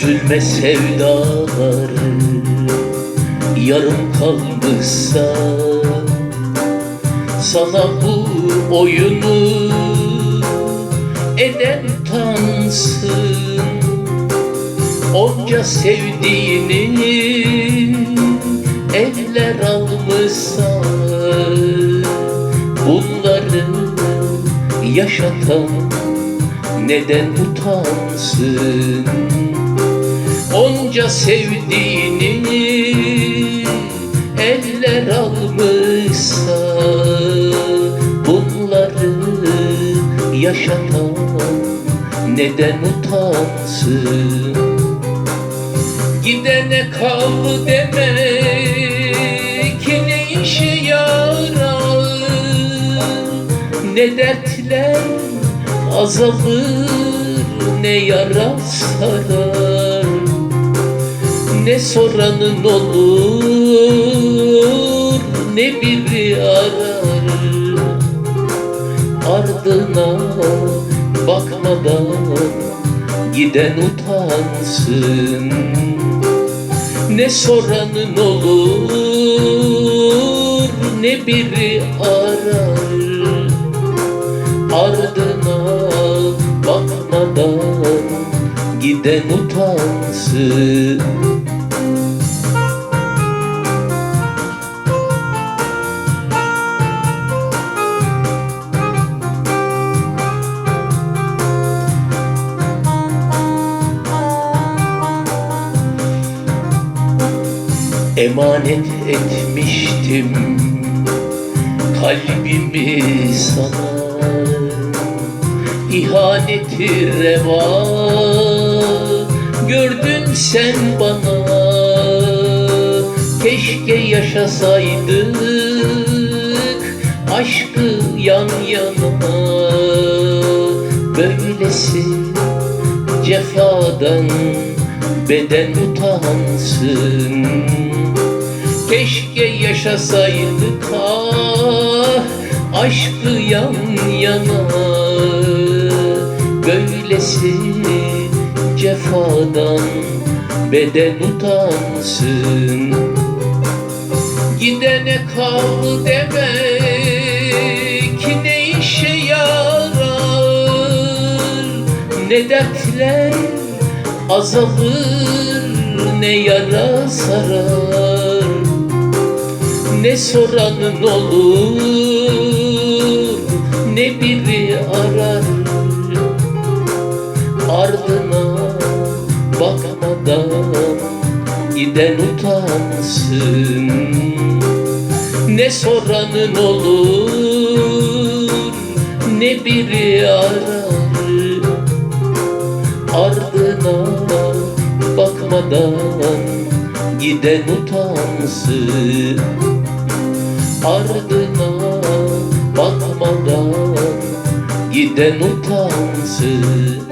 Üzülme sevdaları yarım kalmışsa Sana bu oyunu eden utansın Onca sevdiğini eller almışsa Bunları yaşatan neden utansın Onca sevdiğini eller almışsa Bunları yaşatan neden utansın? Gidene kal demek ne işe yarar? Ne dertler azalır ne yara sarar Ne soranın olur. Ne biri arar? Ardına bakmadan giden utansın. Ne soranın olur ne biri arar? Ardına bakmadan giden utansın Emanet etmiştim. Kalbimi sana İhaneti reva. Gördün sen bana Keşke yaşasaydık. Aşkı yan yana Böylesi cefadan beden utansın Keşke yaşasaydık ah aşkı yan yana. Böylesi cefadan beden utansın. Gidene kal demek ne işe yarar? Ne dertler azalır ne yara sarar Ne soranın olur ne biri arar. Ardına bakmadan giden utansın. Ne soranın olur ne biri arar. Ardına bakmadan giden utansın Ardına bakmadan giden utansın